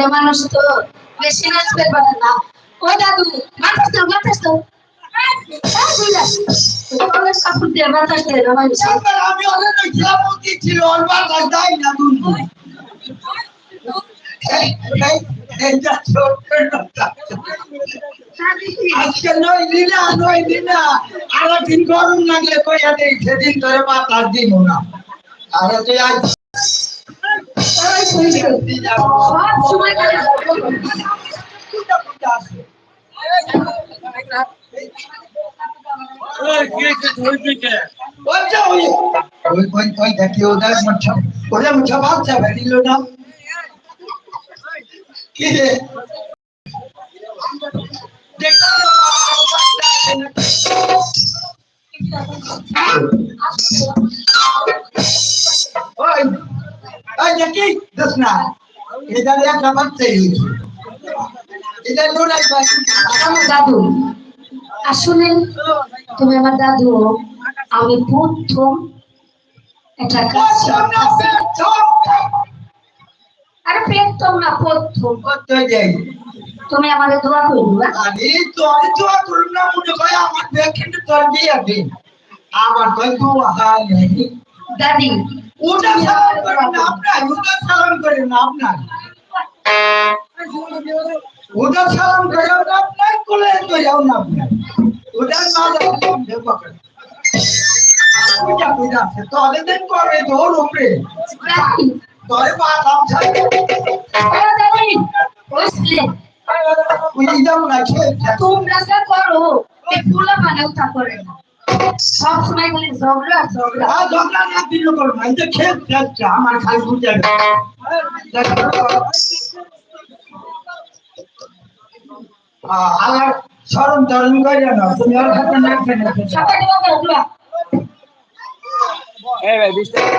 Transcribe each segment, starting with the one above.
পুরো মানুষ তো বেশি নাচতে না ও দাদু বাতাস দাও বাতাস। আজকে নয় নয় দিনা গরম লাগলে কইয়া দেই সেদিন ধরে বাতাস দিব না আরে তুই ওই ওই ওই দেখি ওদের মুঠা ওদের মুঠা বাচ্চা বেরিল না কি রে ওই দেখি? দোস না। এটা একটা বাচ্চাই হয়েছে এটা লোড়াই আমার দাদু। আসলে তুমি আমার দাদু। আমি প্রথম একটা কাজ আরে প্রথম না প্রথম। তুমি আমাদের দোয়া করবে আমি দোয়া না মনে হয় আমার দেখে তোর দিয়ে আমার তো দোয়া হয় দাদি ওটা সালাম করেন না আপনার ওটা সালাম করেন না আপনার। ওটা সালাম করেন না আপনার কোলে তো যাও না আপনার। ওটা না যাও পকড় পূজা পূজা আছে। তোদের দিন করে উপরে। দাদি বাদাম ছাড়ে ও দাদি বুঝলে বুঝি যাও না খেয়ে তোমরা যা করো ফুলা মানেও তা করে না। সব সময় খালি ঝগড়া ঝগড়া। আর ঝগড়া না দিল করো না। এটা খেয়ে যাচ্ছে আমার খালি বুঝে আমার স্মরণ তরণ করে না তুমি আর হাতে না দোয়া এই ভাই বিশ টাকা।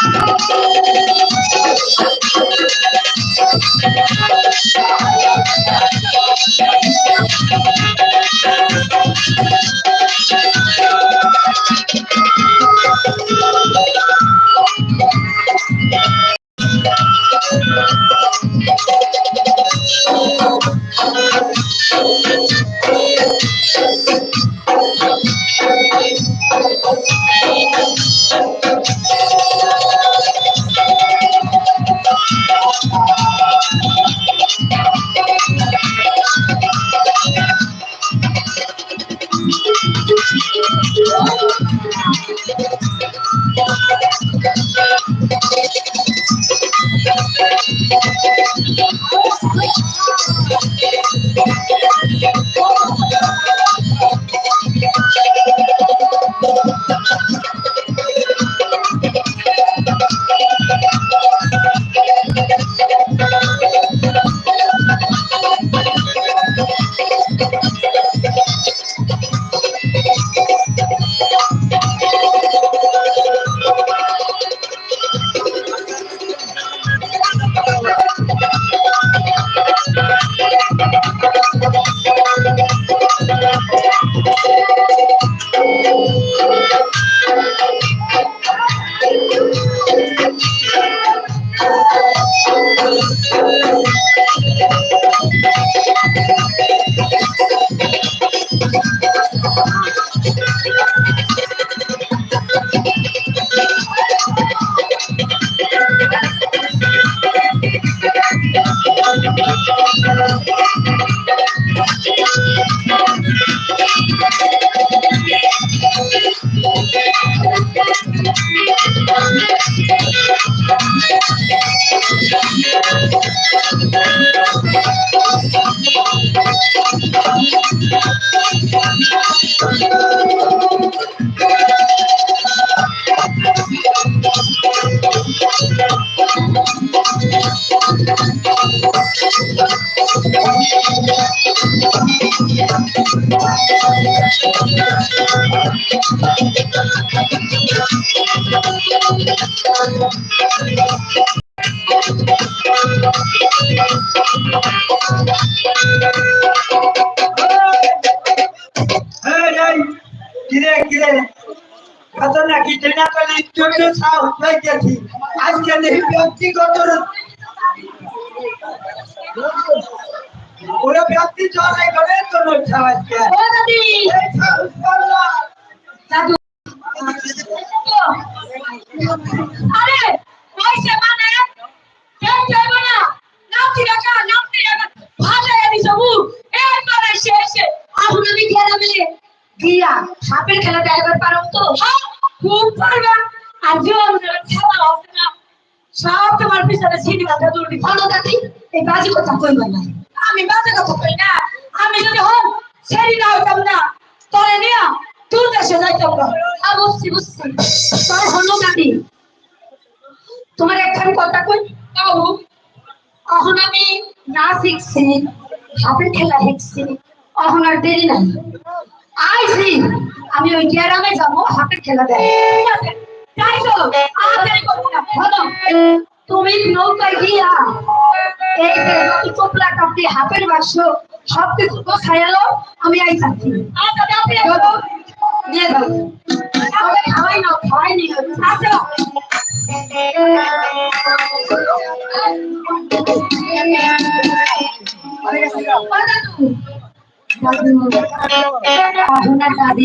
Thank you. Oh, কিরে কিরে? কত নাকি ট্রেনা করে চোদ্দ সাহস হয়ে গেছি আজকে দেখি ব্যক্তিগত ওরা ব্যক্তি চড়াই করে তো লোক সাহস দাদু। আমি আর যে খেলা হবে না সব তোমার পিছনে সিঁড়ি বাঁধা এই বাজে কথা কইবা না আমি বাজে কথা কই না। আমি যদি হন সেরি না হইতাম না। তলে নিয়া দূর দেশে যাইতাম না আ বুঝছি বুঝছি তাই হলো দাদি তোমার একখান কথা কই? বাবু এখন আমি না শিখছি হাতের খেলা শিখছি। এখন আর দেরি নাই। আইছি আমি ওই গ্রামে যাব হাতের খেলা আর ভালো তুমি নৌকায় গিয়া এই চোপলা কাপড়ি হাতের বাক্স সব কিছু গোছাইলো আমি আই থাকি আচ্ছা দাও দাও দিয়ে দাও আমাকে খাওয়াই না খাওয়াই নি আচ্ছা আপনার দাদি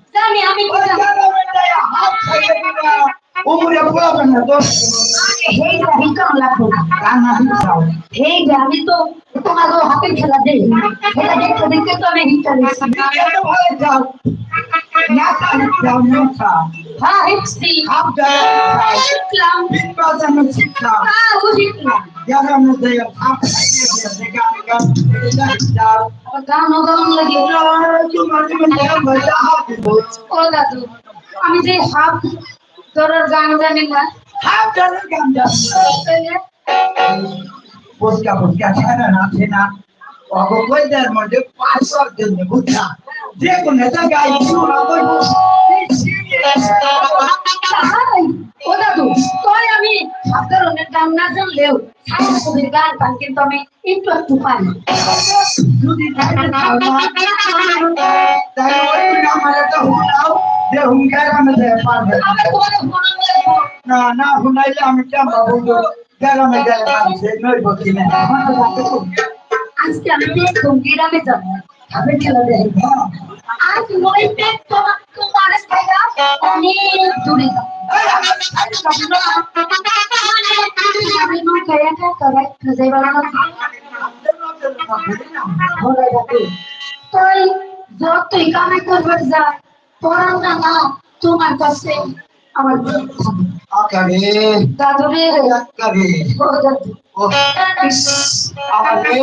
জানি আমি হাত ছেড়ে দিবা উমরে পোলাবে না দোষ হেইটা হিকাম লাগবো না রান্না দিছাও হেইটা আমি তো তোমাকে হাতের খেলা দেই। এটা দেখতে দেখতে তো আমি হিটা দিচ্ছি এত ভালো যাও। না খালি যাও না খাও হ্যাঁ হিটছি খাপ যাও শিখলাম। বিন বাজানো শিক্ষা হ্যাঁ ও শিখলাম। যারা মধ্যে খাপ খাইয়ে দিয়ে গান গান যাও আবার গান ও গান লাগে তোমার জীবনে মজা হবে ও দাদু আমি যে হাফ ধরার গান জানি জানো গান যাও পুস্কা পুস্কা ছাড়া না না অগোপদের মধ্যে পাঁচশোর জন্য বুঝা যে কোনো দাদু তোর আমি সব ধরনের গান না জানলেও সারা কবির গান কিন্তু আমি একটু একটু পারি যদি না না হুনাইলে আমি কেমন বলব গ্রামে গেলে মানুষে নইব কিনা। আজকে আমি দেখুন গ্রামে যাব। খাবার খেলা দেখব। আজ নইতে তোমার তোমার জায়গা অনেক দূরে আমি বলো ঘরে যাবে তাই যতই কামে করবার যায় পড়ান না তোমার কাছে। আমার আকারে। দাদুরে। আকারে।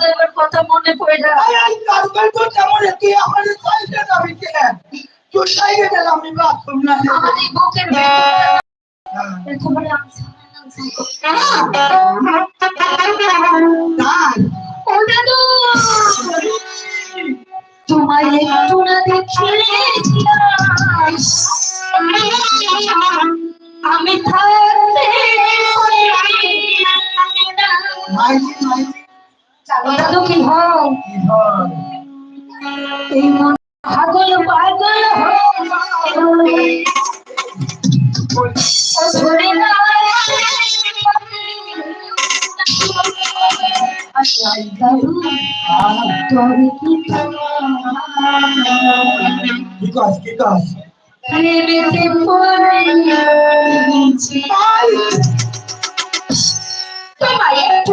যাইবার কথা মনে পড়ে যায়। কাজকাল তো তেমন তুই আমার সাইডে যাবি কেন তুই সাইডে গেলাম আমি বাথরুম না আমার বুকের ভেতরে তোমার তাই বিকাশ বিকাশ প্রেমেতে পড়াইয়া তোমায় একটু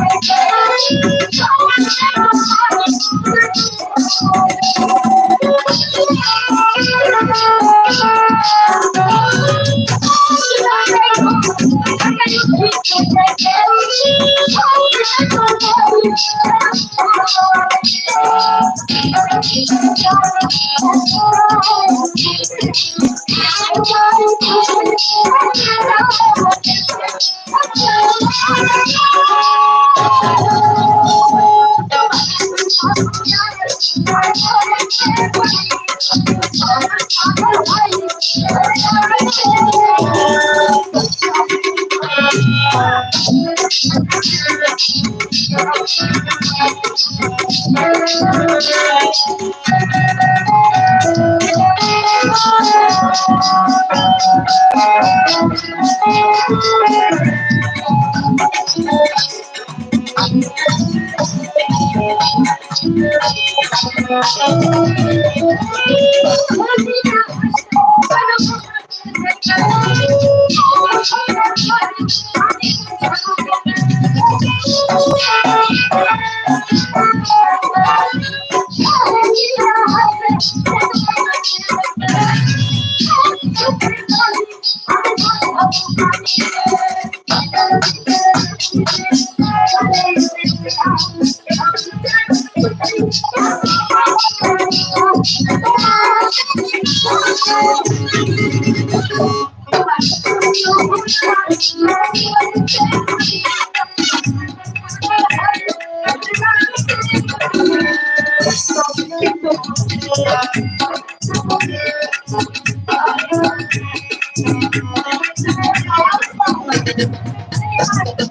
Thank you. Thank you.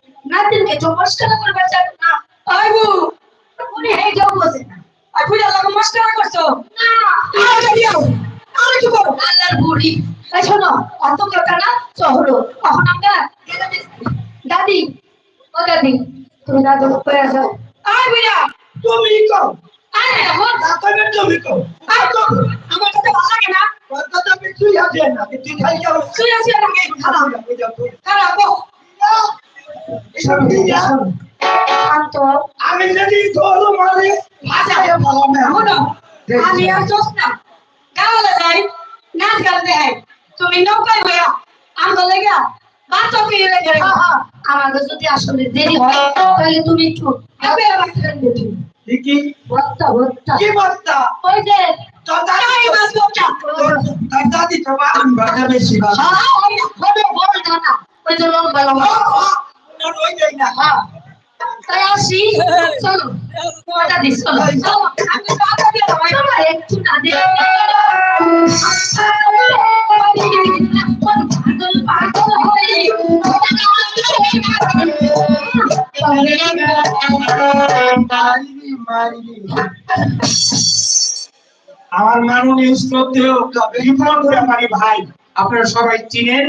নাতিনকে জমস্কার করবে চান না আইবু উনি এই জব বসে না। আর বুড়া লাগো মস্কার করছ? না। আর দিও আর কি করো? আল্লাহর বুড়ি। এই শোনো অত কথা না শহরো। তখন আমরা দাদি ও দাদি তুমি দাদু করে যাও। আয় বুড়া তুমি কও। আরে আমার তাকে তুমি কও। আয় তো আমার কাছে ভালো লাগে না। কথা কিছু আছে না তুই খাই যাও তুই আসি আমাকে খারাপ খারাপ আমি যদি তোর মারে ভাষায় ভালো না। শোনো আমি আর চোস না। গাওয়ালে যাই নাচ গান দেখাই। তুমি নৌকায় বইয়া আমগো লেগা বাচ্চা ফিরে লেগে আমাদের যদি আসলে দেরি হয় তাহলে তুমি একটু হবে রাখবেন কি ভত্তা ভত্তা কি বার্তা ওই যে দাদি তাই মাছ ভত্তা তার দাদি তো আমি বাজা বেশি বাজা হবে বল না ওই যে লোক বেলা ওই যাই না হ্যাঁ তাই আসি চলো ওটা দিস চলো চলো আমি তো আটা দিয়ে দেবো চলো একটু না দে পাগল পাগল হয়ে মারিনি মারিনি আমার মাননীয় শ্রদ্ধেয় রিপন ব্যাপারী ভাই আপনারা সবাই চিনেন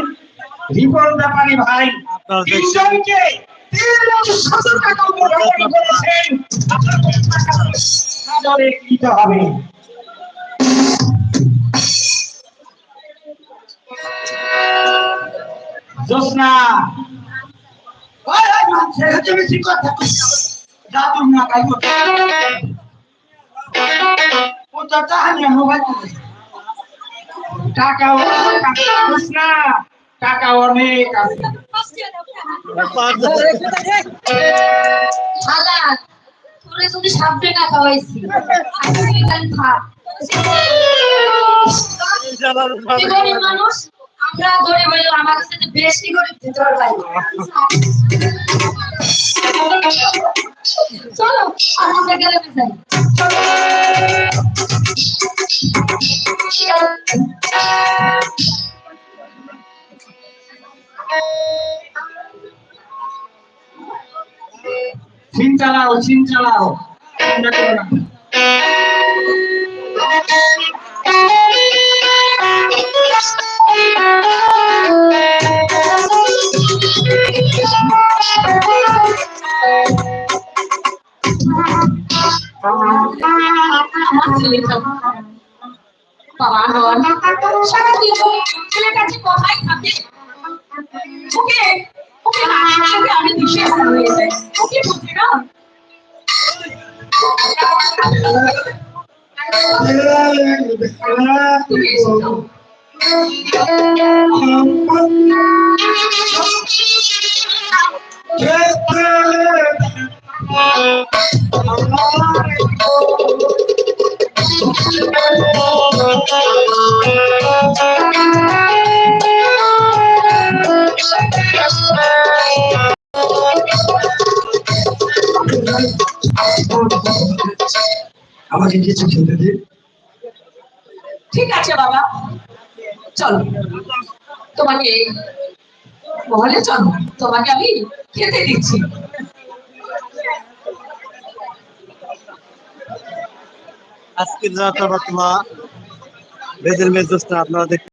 রিপন ব্যাপারী ভাই। তিনজনকে তিন লক্ষ সত্তর টাকা উপহার করেছেন সাদরে দিতে হবে জোসনা ওই ওই মানছে তুমি ঠিক কথা দাদু না টাকা টাকা অনেক আছে। যদি সাপে না খাওয়াইছি মানুষ আমরা হইল আমার কাছে বেশি দিতে পারবাই চলো আমরা গেলে যাই সিন চালাও সিন চালাও চিন্তা করো না। বাবা নন সারাদিন ছেলের কাছে কথাই থাকে ওকে ওকে না ওকে আমি দিশে হয়ে যাই ওকে বুঝি না তুমি এসো আমাকে কিছু খেতে দিন ঠিক আছে বাবা। চলো। তোমাকে মহলে চলো। তোমাকে আমি খেতে দিচ্ছি। আজকের বা বেদের মেজোসটা আপনারা দেখতে